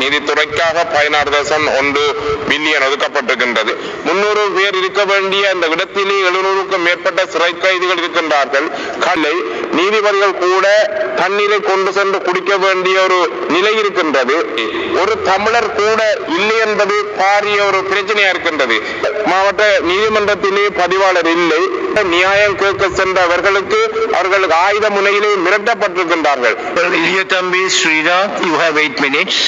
நீதித்துறைக்காக பதினாறு தசம் ஒன்று பில்லியன் ஒதுக்கப்பட்டிருக்கின்றது. முன்னூறு பேர் இருக்க வேண்டிய அந்த இடத்திலே எழுநூறுக்கும் மேற்பட்ட சிறை கைதிகள் இருக்கின்றார்கள். கல்லை நீதிபதிகள் கூட தண்ணீரை கொண்டு சென்று குடிக்க வேண்டிய ஒரு நிலை இருக்கின்றது. ஒரு தமிழர் கூட இல்லை என்பது பாரிய ஒரு பிரச்சனையா இருக்கின்றது. மாவட்ட நீதிமன்றத்திலே பதிவாளர் இல்லை. நியாயம் கேட்க சென்றவர்களுக்கு அவர்களுக்கு ஆயுத முனையிலே மிரட்டப்பட்டிருக்கின்றார்கள். இளைய தம்பி Sriram you have eight minutes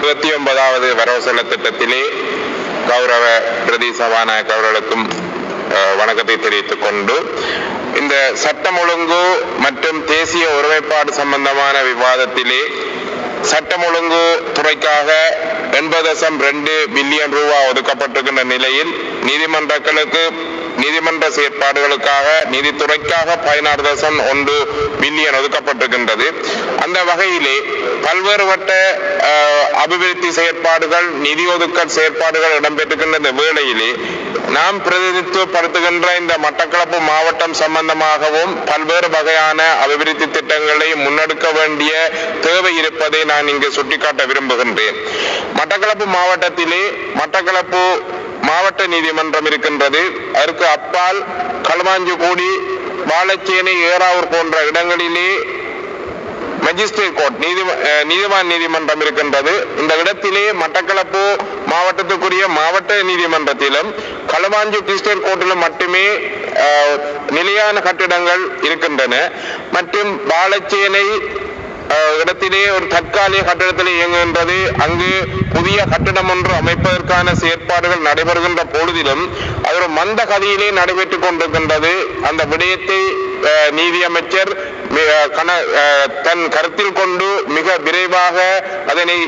இருபத்தி ஒன்பதாவது வரவசல திட்டத்திலே கௌரவ பிரதி சபாநாயகர் வணக்கத்தை தெரிவித்துக் கொண்டு இந்த சட்டம் ஒழுங்கு மற்றும் தேசிய ஒருமைப்பாடு சம்பந்தமான விவாதத்திலே சட்டம் ஒழுங்கு துறைக்காக எண்பது தசம் ரெண்டு பில்லியன் ரூபாய் ஒதுக்கப்பட்டிருக்கின்ற நிலையில் நீதிமன்றங்களுக்கு நீதிமன்ற செயற்பாடுகளுக்காக நீதித்துறைக்காக பதினாறு தசம் ஒன்று பில்லியன் ஒதுக்கப்பட்டிருக்கின்றது. அந்த வகையிலே பல்வேறுபட்ட அஹ், அபிவிருத்தி செயற்பாடுகள் நிதி ஒதுக்கல் செயற்பாடுகள் இடம்பெற்றிருக்கின்ற இந்த வேளையிலே நாம் பிரதிநிதித்துவப்படுத்துகின்ற இந்த மட்டக்களப்பு மாவட்டம் சம்பந்தமாகவும் பல்வேறு வகையான அபிவிருத்தி திட்டங்களை முன்னெடுக்க வேண்டிய தேவை இருப்பதை நான் இங்கு சுட்டிக்காட்ட விரும்புகின்றேன். மட்டக்களப்பு மாவட்டத்திலே மட்டக்களப்பு மாவட்ட நீதிமன்றம் இருக்கின்றது. அதற்கு அப்பால் களுவாஞ்சிக்கூடி வாழச்சேனை ஏறாவூர் போன்ற இடங்களிலே மஜிஸ்ட்ரேட் கோர்ட் நீதி அஹ், நீதிவான் நீதிமன்றம் இருக்கின்றது. இந்த இடத்திலே மட்டக்களப்பு மாவட்டத்துக்குரிய மாவட்ட நீதிமன்றத்திலும் களவாஞ்சி டிஸ்ட்ரிக்ட் கோர்ட்டிலும் மட்டுமே நிலையான கட்டிடங்கள் இருக்கின்றன. மற்றும் பாலச்சேனை இடத்திலே ஒரு தற்காலிக கட்டிடத்தில் இயங்குகின்றது. அங்கு புதிய கட்டிடம் ஒன்று அமைப்பதற்கான செயற்பாடுகள் நடைபெறுகின்ற பொழுதிலும் அது ஒரு மந்த கதியிலே நடைபெற்றுக் கொண்டிருக்கின்றது. அந்த விடயத்தை அஹ், நீதியமைச்சர் கன- அஹ், தன் கருத்தில் கொண்டு மிக விரைவாக அதனை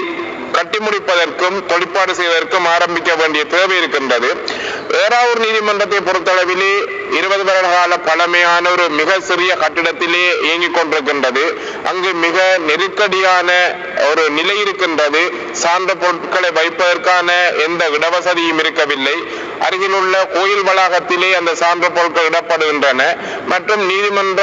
கட்டி முடிப்பதற்கும் தொழிற்பாடு செய்வதற்கும் ஆரம்பிக்க வேண்டிய தேவை இருக்கின்றது. ஏறாவூர் நீதிமன்றத்தை பொறுத்தளவிலே இருபது வருட கால பழமையான ஒரு மிக சிறிய கட்டிடத்திலே இயங்கிக் கொண்டிருக்கின்றது. அங்கு மிக நெருக்கடியான ஒரு நிலை இருக்கின்றது. சார்ந்த பொருட்களை வைப்பதற்கான எந்த இடவசதியும் இருக்கவில்லை. அருகில் உள்ள கோயில் வளாகத்திலே அந்த சார்ந்த பொருட்கள் இடப்படுகின்றன மற்றும் நீதிமன்ற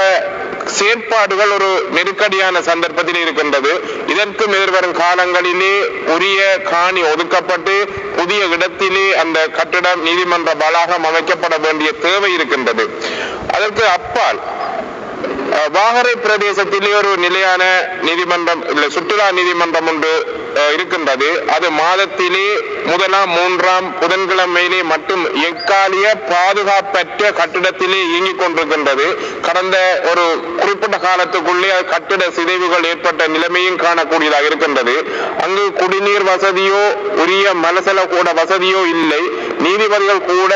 செயற்பாடுகள் ஒரு நெருக்கடியான சந்தர்ப்பத்தில் இருக்கின்றது. இதற்கும் எதிர்வரும் காலங்களிலே உரிய காணி ஒதுக்கப்பட்டு புதிய இடத்திலே அந்த கட்டிடம் நீதிமன்ற வளாகம் அமைக்கப்பட வேண்டிய தேவை இருக்கின்றது. அதற்கு அப்பால் வாகரை பிரதேசத்திலே ஒரு நிலையான நீதிமன்றம் சுற்றுலா நீதிமன்றம் ஒன்று இருக்கின்றது. அது மாதத்திலே முதலாம் மூன்றாம் புதன்கிழமையிலே மட்டும் எக்காலிய பாதுகாப்பற்ற கட்டிடத்திலே இயங்கிக் கொண்டிருக்கின்றது. கடந்த ஒரு குறிப்பிட்ட காலத்துக்குள்ளே கட்டிட சிதைவுகள் ஏற்பட்ட நிலைமையும் காணக்கூடியதாக இருக்கின்றது. அங்கு குடிநீர் வசதியோ உரிய மலசல கூட வசதியோ இல்லை. நீதிபதிகள் கூட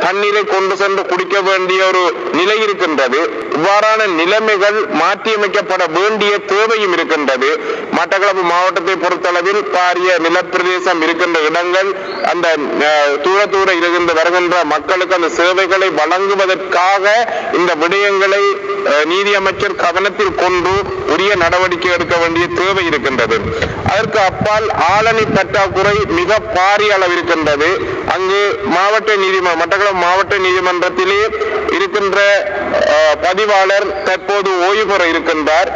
தண்ணீரை கொண்டு சென்று குடிக்க வேண்டிய ஒரு நிலை இருக்கின்றது. இவ்வாறான நிலைமைகள் மாற்றியமைக்கப்பட வேண்டிய தேவையும் இருக்கின்றது. மட்டக்களப்பு மாவட்டத்தை பொறுத்தளவில் பாரிய நிலப்பிரதேசம் இருக்கின்ற இடங்கள் அந்த அஹ், தூர தூர இருக்கின்ற வருகின்ற மக்களுக்கு அந்த சேவைகளை வழங்குவதற்காக இந்த விடயங்களை நீதியமைச்சர் கவனத்தில் கொண்டு உரிய நடவடிக்கை எடுக்க வேண்டிய தேவை இருக்கின்றது. அதற்கு அப்பால் ஆளணி பற்றாக்குறை மிக பாரிய அளவு இருக்கின்றது. அங்கு மாவட்ட நீதிமன்றம் மட்டக்களப்பு மாவட்ட நீதிமன்றத்திலே இருக்கின்ற அஹ், பதிவாளர் தற்போது ஓய்வு பெற இருக்கின்றார்.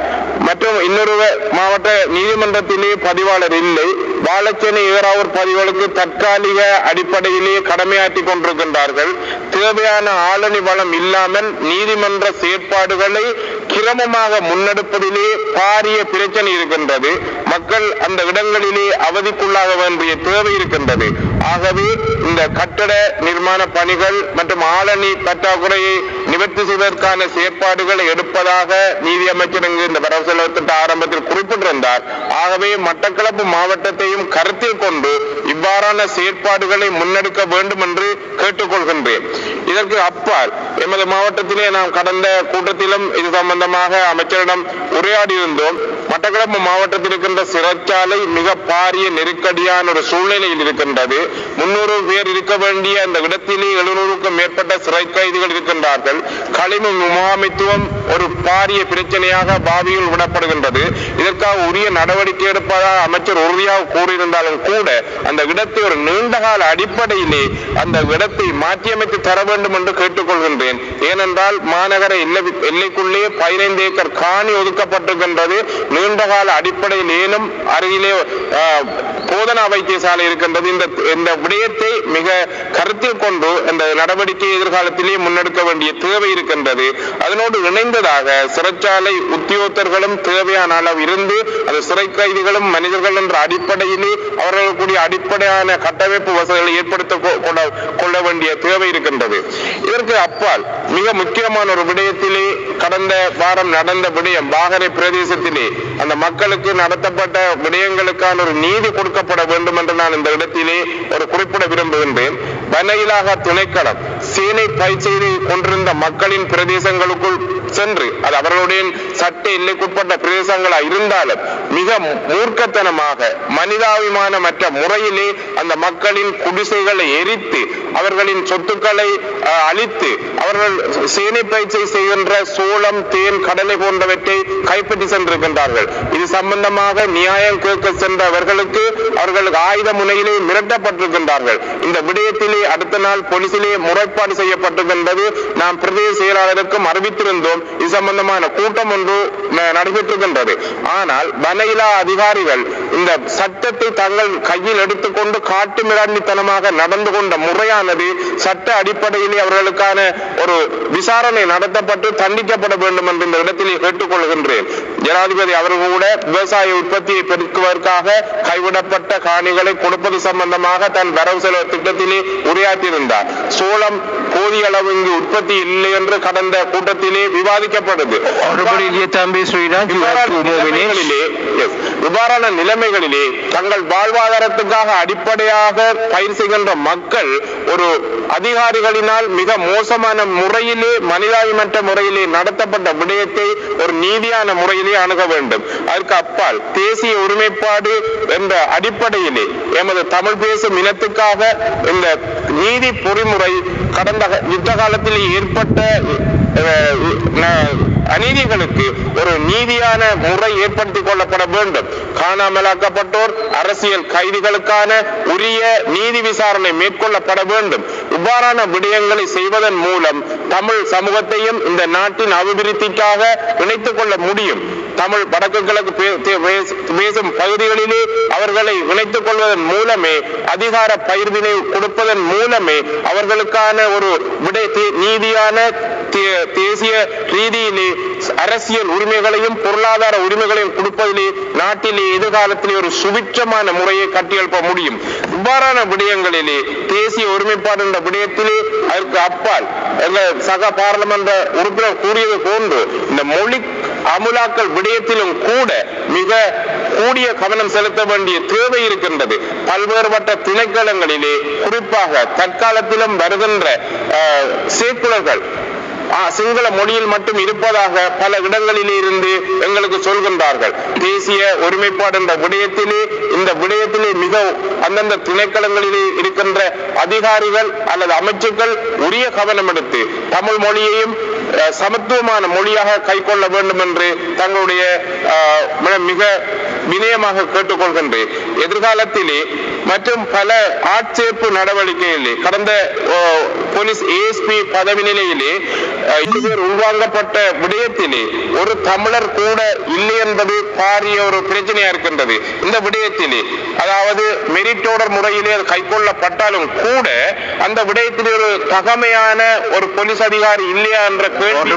மற்றும் இன்னொரு மாவட்ட நீதிமன்றத்திலே பதிவாளர் இல்லை. வாழைச்சேனை ஏறாவூர் பதிவுகளுக்கு தற்காலிக அடிப்படையிலே கடமையாற்றிக் கொண்டிருக்கின்றார்கள். தேவையான ஆளணி வளம் இல்லாமல் நீதிமன்ற செயற்பாடுகளை கிரமமாக முன்னெடுப்பதிலே பாரிய பிரச்சனை இருக்கின்றது. மக்கள் அந்த இடங்களிலே அவதிக்குள்ளாக வேண்டிய தேவை இருக்கின்றது. ஆகவே இந்த கட்டட நிர்மாண பணிகள் மற்றும் ஆளணி பற்றாக்குறையை நிவர்த்தி செய்வதற்கான செயற்பாடுகளை எடுப்பதாக நீதியமைச்சர் இங்கு இந்த வரவு செலவு திட்ட ஆரம்பத்தில் குறிப்பிட்டிருந்தார். ஆகவே மட்டக்களப்பு மாவட்டத்தையும் கருத்தில் கொண்டு இவ்வாறான செயற்பாடுகளை முன்னெடுக்க வேண்டும் என்று கேட்டுக் அதற்கு அப்பால் எமது மாவட்டத்திலே நாம் கடந்த கூட்டத்திலும் இது சம்பந்தமாக அமைச்சரிடம் உரையாடியிருந்தோம். மட்டக்களப்பு மாவட்டத்தில் இருக்கின்ற சிறைச்சாலை மிக பாரிய நெருக்கடியான ஒரு சூழ்நிலையில் இருக்கின்றது. முன்னூறு பேர் இருக்க வேண்டிய அந்த இடத்திலே எழுநூறுக்கும் மேற்பட்ட சிறை கைதிகள் இருக்கின்றார்கள். களிமண் முகாமித்துவம் ஒரு பாரிய பிரச்சனையாக பாவியில் விடப்படுகின்றது. இதற்காக உரிய நடவடிக்கை எடுப்பதாக அமைச்சர் உறுதியாக கூறியிருந்தாலும் கூட அந்த இடத்தை ஒரு நீண்டகால அடிப்படையிலே அந்த இடத்தை மாற்றியமைத்து தர வேண்டும் என்று கேட்டுக்கொள்கின்றேன். ஏனென்றால் மாநகர எல்லை எல்லைக்குள்ளே பதினைந்து ஏக்கர் காணி ஒதுக்கப்பட்டிருக்கின்றது. நீண்டகால அடிப்படையில் ஏனும் அருகிலே போதனா வைத்தியசாலை இருக்கின்றது. இந்த இந்த விடயத்தை மிக கருத்தில் கொண்டு இந்த நடவடிக்கை எதிர்காலத்திலே முன்னெடுக்க வேண்டிய தேவை இருக்கின்றது. அதனோடு இணைந்ததாக சிறைச்சாலை உத்தியோகத்தர்களும் தேவையான அளவு இருந்து அது சிறை கைதிகளும் மனிதர்கள் என்ற அடிப்படையிலே அவர்களுக்குரிய அடிப்படையான கட்டமைப்பு வசதிகளை ஏற்படுத்த கொள்ள- வேண்டிய தேவை இருக்கின்றது. இதற்கு அப்பால் மிக முக்கியமான ஒரு விடயத்திலே கடந்த வாரம் நடந்த விடயம் பாகரை பிரதேசத்திலே அந்த மக்களுக்கு நடத்தப்பட்ட விடயங்களுக்கான ஒரு நீதி கொடுக்கப்பட வேண்டும் என்று நான் இந்த இடத்திலே ஒரு குறிப்பிட விரும்புகின்றேன். வனயிலாக துணைக்களம் சேனை பயிற்சியை கொண்டிருந்த மக்களின் பிரதேசங்களுக்குள் சென்று அது அவர்களுடைய சட்ட எல்லைக்குட்பட்ட பிரதேசங்களா இருந்தாலும் மிக மூர்க்கத்தனமாக மனிதாபிமானமற்ற முறையிலே அந்த மக்களின் குடிசைகளை எரித்து அவர்களின் சொத்துக்களை அழித்து அவர்கள் சேனை பயிற்சி செய்கின்ற சோளம் தேன் கடலை போன்றவற்றை கைப்பற்றி சென்றிருக்கின்றார்கள். இது சம்பந்தமாக நியாயம் கேட்க சென்றவர்களுக்கு அவர்களுக்கு ஆயுத முனையிலே மிரட்டப்பட்டிருக்கின்றார்கள். இந்த விடயத்திலே அடுத்த நாள் போலீசிலே முறைப்பாடு செய்யப்பட்டிருக்கின்றது. நாம் பிரதேச செயலாளருக்கும் அறிவித்திருந்தோம். இது சம்பந்தமான கூட்டம் ஒன்று நடைபெற்றிருக்கின்றது. ஆனால் வனையிலா அதிகாரிகள் இந்த சட்டத்தை தங்கள் கையில் எடுத்துக்கொண்டு காட்டு மிராண்டித்தனமாக நடந்து கொண்ட முறையானது சட்ட அடிப்படையிலே அவர்களுக்கான ஒரு விசாரணை நடத்தப்பட்டு தண்டிக்கப்பட வேண்டும் என்று இந்த இடத்திலே கேட்டுக்கொள்கின்றேன். ஜனாதிபதி அவர்கள் கூட விவசாய உற்பத்தியை பெருக்குவதற்காக கைவிடப்பட்ட காணிகளை கொடுப்பது சம்பந்தமாக தன் வரவு செலவு திட்டத்திலே உரையாற்றியிருந்தார். சோளம் போதிய அளவு இங்கு உற்பத்தி இல்லை என்று கடந்த கூட்டத்திலே விவாதிக்கப்படுது நிலைமைகளிலே இவ்வாறான நிலைமைகளிலே தங்கள் வாழ்வாதாரத்துக்காக அடிப்படையாக பயிர் செய்கின்ற மக்கள் ஒரு அதிகாரிகளினால் மிக மோசமான முறையிலே மனிதாபிமன்ற முறையிலே நடத்தப்பட்ட விடயத்தை ஒரு நீதியான முறையிலே அணுக வேண்டும். அதற்கு அப்பால் தேசிய ஒருமைப்பாடு என்ற அடிப்படையிலே எமது தமிழ் பேசும் இனத்துக்காக இந்த நீதி பொறிமுறை கடந்த யுத்த காலத்தில் ஏற்பட்ட அஹ், அநீதிகளுக்கு ஒரு நீதியான முறை ஏற்படுத்திக் கொள்ளப்பட வேண்டும். காணாமலாக்கப்பட்டோர் அரசியல் கைதிகளுக்கான உரிய நீதி விசாரணை மேற்கொள்ளப்பட வேண்டும். இவ்வாறான விடயங்களை செய்வதன் மூலம் தமிழ் சமூகத்தையும் இந்த நாட்டின் அபிவிருத்திக்காக இணைத்துக் கொள்ள முடியும். தமிழ் வடக்கு கிழக்கு பேசும் பகுதிகளிலே அவர்களை இணைத்துக் கொள்வதன் மூலமே அதிகார பயிர்வினை கொடுப்பதன் மூலமே அவர்களுக்கான ஒரு விடை தே- நீதியான தேசிய ரீதியிலே அரசியல் உரிமைகளையும் பொருளாதார உரிமைகளையும் கொடுப்பதிலே நாட்டிலே எதிர்காலத்திலே ஒரு சுபிட்சமான முறையை கட்டியெழுப்ப முடியும். இவ்வாறான விடயங்களிலே தேசிய ஒருமைப்பாடு என்ற விடயத்திலே அதற்கு அப்பால் எங்கள் சக பாராளுமன்ற உறுப்பினர் கூறியது போன்று இந்த மொழி அமுலாக்கல் விடயத்திலும் கூட மிக கூடிய கவனம் செலுத்த வேண்டிய தேவை இருக்கின்றது. பல்வேறுபட்ட திணைக்களங்களிலே குறிப்பாக தற்காலத்திலும் வருகின்ற அஹ், சேக்குலர்கள் சிங்கள மொழியில் மட்டும் இருப்பதாக பல இடங்களில் இருந்து எங்களுக்கு சொல்கின்றார்கள். தேசிய ஒருமைப்பாடு என்ற விடயத்திலே இந்த விடயத்திலே மிக அந்தந்த திணைக்களங்களிலே இருக்கின்ற அதிகாரிகள் அல்லது அமைச்சுக்கள் உரிய கவனம் எடுத்து தமிழ் மொழியையும் சமத்துவமான மொழியாக கைக்கொள்ள வேண்டும் என்று தங்களுடைய மிக வினயமாக கேட்டுக்கொள்கின்றேன். எதிர்காலத்திலே மற்றும் பல ஆட்சேர்ப்பு நடவடிக்கைகளிலே கடந்த போலீஸ் ஏஎஸ்பி பதவி நிலையிலே அஹ், இருவர் உள்வாங்கப்பட்ட விடயத்திலே ஒரு தமிழர் கூட இல்லை என்பது பாரிய ஒரு பிரச்சனையா இருக்கின்றது. இந்த விடயத்திலே அதாவது மெரிட்டோடர் முறையிலே அது கைக்கொள்ளப்பட்டாலும் கூட அந்த விடயத்திலே ஒரு தகமையான ஒரு போலீஸ் அதிகாரி இல்லையா என்ற கேள்வி.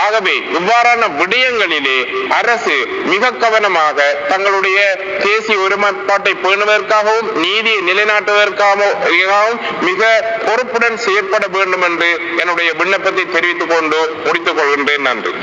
ஆகவே இவ்வாறான விடயங்களிலே அரசு மிக கவனமாக தங்களுடைய தேசிய ஒருமைப்பாட்டை பேணுவதற்காகவும் நீதியை நிலைநாட்டுவதற்காகவும் மிக பொறுப்புடன் செயற்பட வேண்டும் என்று என்னுடைய விண்ணப்பத்தை தெரிவித்துக் கொண்டு முடித்துக் கொள்கின்றேன் நன்றி.